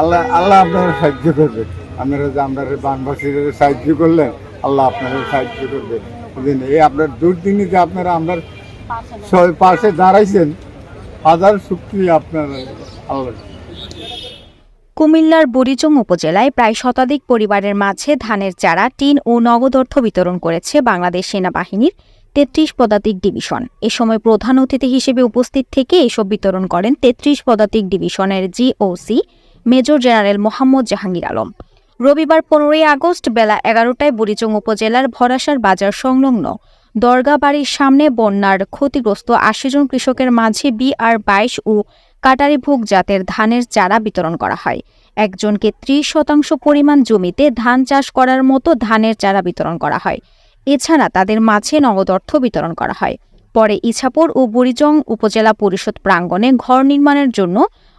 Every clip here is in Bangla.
আল্লাহ আল্লাহ আপনারা সাহায্য করবে আপনারা যে আপনারা বানবাসীর সাহায্য করলেন, আল্লাহ আপনারা সাহায্য করবে বুঝলেন? এই আপনার দুর্দিনে যে আপনারা আমার পাশে দাঁড়াইছেন, হাজার শুক্রিয়া আপনার আল্লাহ। কুমিল্লার বুড়িচং উপজেলায় প্রায় শতাধিক পরিবারের মাঝে ধানের চারা, টিন ও নগদ অর্থ বিতরণ করেছে বাংলাদেশ সেনাবাহিনীর তেত্রিশ পদাতিক ডিভিশন। এ সময় প্রধান অতিথি হিসেবে উপস্থিত থেকে এসব বিতরণ করেন তেত্রিশ পদাতিক ডিভিশনের GOC major general Mohammad Jahangir Alam. রবিবার পনেরোই আগস্ট বেলা এগারোটায় বুড়িচং উপজেলার ভরাসার বাজার সংলগ্ন দরগা বাড়ির সামনে বন্যার ক্ষতিগ্রস্ত আশি জন কৃষকের মাঝে বিআর বাইশ ও কাটারিভোগ জাতের ধানের চারা বিতরণ করা হয়। একজনকে ত্রিশ শতাংশ পরিমাণ জমিতে ধান চাষ করার মতো ধানের চারা বিতরণ করা হয়। এছাড়া তাদের মাঝে নগদ অর্থ বিতরণ করা হয়। পরে ইছাপুর ও বুড়িজং উপজেলা পরিষদ প্রাঙ্গণে ঘর নির্মাণের জন্য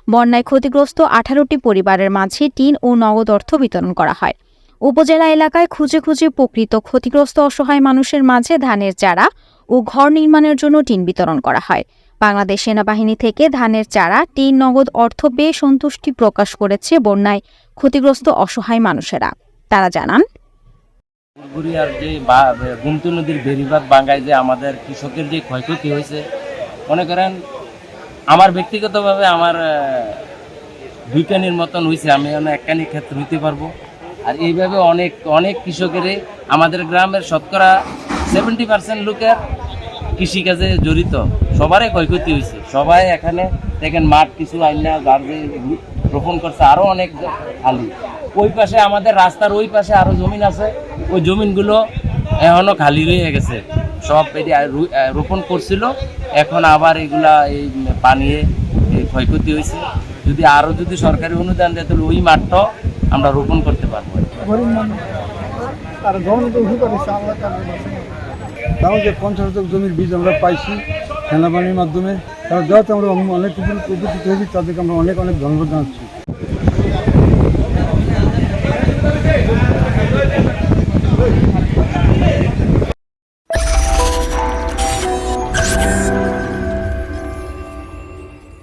বন্যায় ক্ষতিগ্রস্ত আঠারোটি পরিবারের মাঝে টিন ও নগদ অর্থ বিতরণ করা হয়। উপজেলা এলাকায় খুঁজে খুঁজে প্রকৃত ক্ষতিগ্রস্ত অসহায় মানুষের মাঝে ধানের চারা ও ঘর নির্মাণের জন্য টিন বিতরণ করা হয়। বাংলাদেশ সেনাবাহিনী থেকে ধানের চারা টিন নগদ অর্থ পেয়ে সন্তুষ্টি প্রকাশ করেছে বন্যায় ক্ষতিগ্রস্ত অসহায় মানুষেরা। তারা জানান বুড়িয়ার যে গুমতি নদীর বেড়িবাঁধ বাঙ্গায় যে আমাদের কৃষকের যে ক্ষয়ক্ষতি হয়েছে, মনে করেন আমার ব্যক্তিগতভাবে আমার আহ, দুই কানির মতন হয়েছে আমি এখন এক কানির ক্ষেত্রে হইতে পারব। আর এইভাবে অনেক অনেক কৃষকেরই আমাদের গ্রামের শতকরা সেভেন্টি পার্সেন্ট লোকের কৃষিকাজে জড়িত। সবারই ক্ষয়ক্ষতি হয়েছে সবাই এখানে দেখেন মাঠ কিছু আইনা যার রোপণ করছে আরও অনেক খালি। ওই পাশে আমাদের রাস্তার ওই পাশে আরও জমিন আছে ওই জমিনগুলো এখনও খালি রয়ে গেছে। সব এটি রোপণ করছিল। এখন আবার এগুলা এই পানিয়ে ক্ষয়ক্ষতি হয়েছে। যদি আরও যদি সরকারি অনুদান দেয় তাহলে ওই মাঠটা আমরা রোপণ করতে পারব। তাও যে পঞ্চাশ জমির বীজ আমরা পাইছি সেনাবাহিনীর মাধ্যমে তারা যাতে আমরা অনেক উপকৃত হয়েছি তাদেরকে আমরা অনেক অনেক ধন্যবাদ জানাচ্ছি।